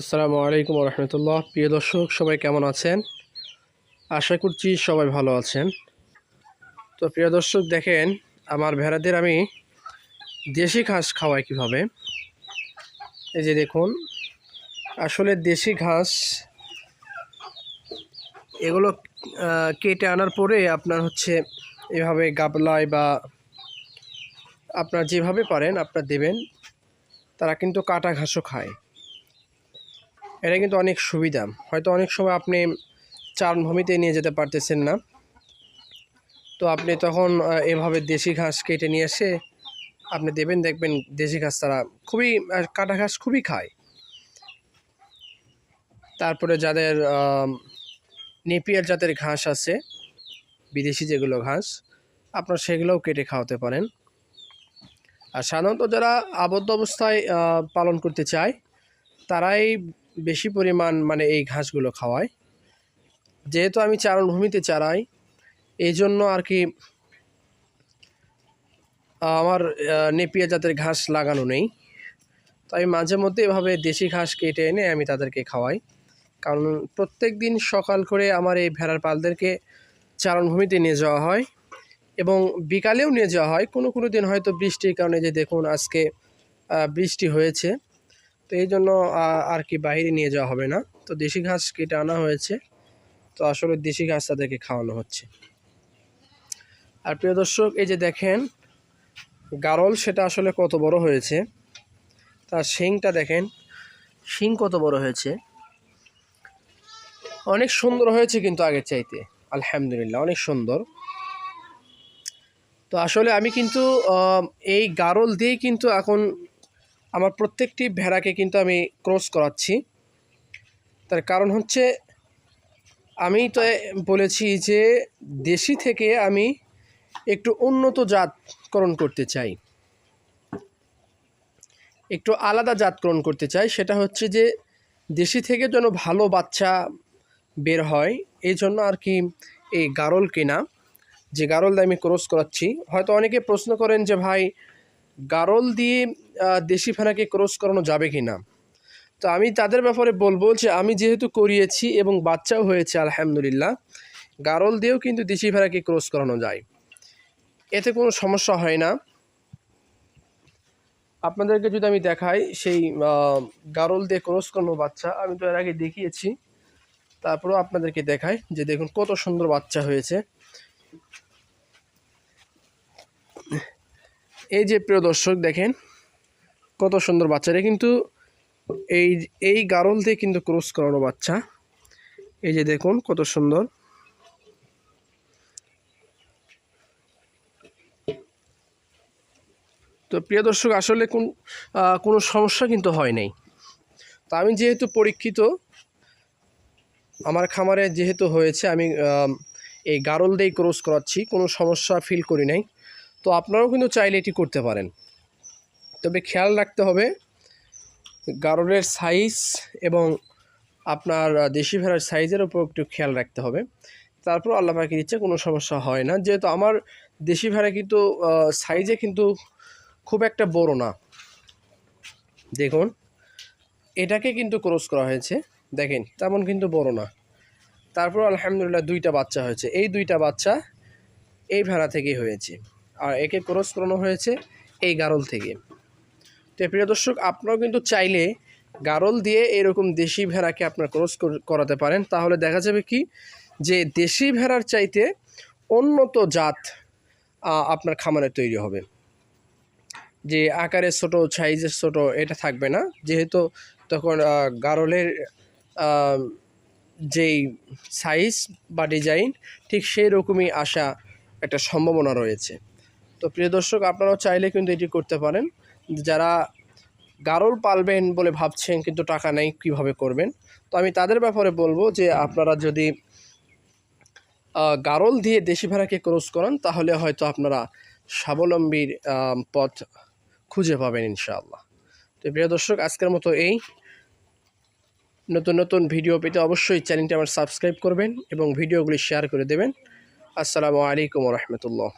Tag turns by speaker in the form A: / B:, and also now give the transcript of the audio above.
A: আসসালামু আলাইকুম রহমতুল্লাহ প্রিয় দর্শক, সবাই কেমন আছেন? আশা করছি সবাই ভালো আছেন। তো প্রিয় দর্শক, দেখেন, আমার ভেড়াদের আমি দেশি ঘাস খাওয়াই কীভাবে? এই যে দেখুন, আসলে দেশি ঘাস এগুলো কেটে আনার পরে আপনার হচ্ছে এভাবে গাবলায় বা আপনার যেভাবে পারেন আপনার দেবেন, তারা কিন্তু কাটা ঘাসও খায়। এটা কিন্তু অনেক সুবিধা। হয়তো অনেক সময় আপনি চারণভূমিতে নিয়ে যেতে পারতেছেন না। তো আপনি তখন এভাবে দেশি ঘাস কেটে নিয়ে এসে আপনি দেবেন, দেখবেন দেশি ঘাস তারা খুবই কাটা ঘাস খুবই খায়। তারপরে যাদের নেপিয়ার জাতের ঘাস আছে, বিদেশি যেগুলো ঘাস, আপনার সেগুলোও কেটে খাওয়াতে পারেন। আর সাধারণত যারা আবদ্ধ অবস্থায় পালন করতে চায়, তারাই বেশি পরিমাণ মানে এই ঘাসগুলো খাওয়ায়। যেহেতু আমি চারণভূমিতে চারাই এই জন্য আর কি, আমার নেপিয়া জাতের ঘাস লাগানো নেই। তো আমি মাঝে মধ্যে এভাবে দেশি ঘাস কেটে এনে আমি তাদেরকে খাওয়াই। কারণ প্রত্যেক দিন সকাল করে আমার এই ভেড়ার পালদেরকে চারণভূমিতে নিয়ে যাওয়া হয় এবং বিকালেও নিয়ে যাওয়া হয়। কোনো কোনো দিন হয়তো বৃষ্টির কারণে যে দেখুন আজকে বৃষ্টি হয়েছে। তো এই জন্য আর কি বাইরে নিয়ে যাওয়া হবে না। তো দেশি ঘাস কেটে আনা হয়েছে। তো আসলে দেশি ঘাস তাদেরকে খাওয়ানো হচ্ছে। আর প্রিয় দর্শক, এই যে দেখেন, গারল সেটা আসলে কত বড় হয়েছে। তার শিংটা দেখেন, শিং কত বড় হয়েছে। অনেক সুন্দর হয়েছে কিন্তু আগের চাইতে। আলহামদুলিল্লাহ, অনেক সুন্দর। তো আসলে আমি কিন্তু এই গারল দিয়েই কিন্তু এখন আমার প্রত্যেকটি ভেড়াকে কিন্তু আমি ক্রস করাচ্ছি। তার কারণ হচ্ছে, আমি তো বলেছি যে দেশি থেকে আমি একটু উন্নত জাতকরণ করতে চাই। একটু আলাদা জাতকরণ করতে চাই, সেটা হচ্ছে যে দেশি থেকে যেন ভালো বাচ্চা বের হয়, এই জন্য আর কি এই গারল কেনা। যে গারল দিয়ে আমি ক্রস করাচ্ছি, হয়তো অনেকে প্রশ্ন করেন যে ভাই, গারল দিয়ে দেশি ফেনাকে ক্রস করানো যাবে কি না তো আমি তাদের ব্যাপারে বলব যে আমি যেহেতু করিয়েছি এবং বাচ্চাও হয়েছে, আলহামদুলিল্লাহ, গারল দিয়েও কিন্তু দেশি ভেড়াকে ক্রস করানো যায়। এতে কোনো সমস্যা হয় না। আপনাদেরকে যদি আমি দেখাই সেই গারল দিয়ে ক্রস করানো বাচ্চা, আমি তো এর আগে দেখিয়েছি। তারপরেও আপনাদেরকে দেখাই যে দেখুন কত সুন্দর বাচ্চা হয়েছে। এই যে প্রিয় দর্শক, দেখেন কত সুন্দর বাচ্চারা। কিন্তু এই এই গারল দিয়ে কিন্তু ক্রস করানো বাচ্চা। এই যে দেখুন কত সুন্দর। তো প্রিয় দর্শক, আসলে কোন কোনো সমস্যা কিন্তু হয় নাই। তো আমি যেহেতু পরীক্ষিত, আমার খামারে যেহেতু হয়েছে, আমি এই গারল দিয়েই ক্রস করাচ্ছি, কোনো সমস্যা ফিল করি নাই। তো আপনারাও কিন্তু চাইলে এটি করতে পারেন। তবে খেয়াল রাখতে হবে গারলের সাইজ এবং আপনার দেশি ভেড়ার সাইজের উপর একটু খেয়াল রাখতে হবে। তারপর আল্লাহ পাখির ইচ্ছে কোনো সমস্যা হয় না। যেহেতু আমার দেশি ভেড়া কিন্তু সাইজে কিন্তু খুব একটা বড় না। দেখুন, এটাকে কিন্তু ক্রস করা হয়েছে। দেখেন, তেমন কিন্তু বড় না। তারপর আলহামদুলিল্লাহ দুইটা বাচ্চা হয়েছে। এই দুইটা বাচ্চা এই ভেড়া থেকেই হয়েছে। আর একে ক্রস করানো হয়েছে এই গারল থেকে। তো প্রিয় দর্শক, আপনারাও কিন্তু চাইলে গারল দিয়ে এরকম দেশি ভেড়াকে আপনার ক্রস কর- করাতে পারেন। তাহলে দেখা যাবে কি যে দেশি ভেড়ার চাইতে উন্নত জাত আপনার খামারে তৈরি হবে। যে আকারে ছোট, সাইজের ছোট এটা থাকবে না। যেহেতু তখন গারলের যেই সাইজ বা ডিজাইন, ঠিক সেই রকমই আসা একটা সম্ভাবনা রয়েছে। তো প্রিয় দর্শক, আপনারাও চাইলে কিন্তু এটি করতে পারেন। যারা গারল পালবেন বলে ভাবছেন কিন্তু টাকা নেই, কীভাবে করবেন? তো আমি তাদের ব্যাপারে বলব যে আপনারা যদি গারল দিয়ে দেশি ভেড়াকে ক্রস করান, তাহলে হয়তো আপনারা স্বাবলম্বীর পথ খুঁজে পাবেন ইনশাআল্লাহ। তো প্রিয় দর্শক, আজকের মতো এই। নতুন নতুন ভিডিও পেতে অবশ্যই চ্যানেলটি আমার সাবস্ক্রাইব করবেন এবং ভিডিওগুলি শেয়ার করে দেবেন। আসসালামু আলাইকুম রহমতুল্লাহ।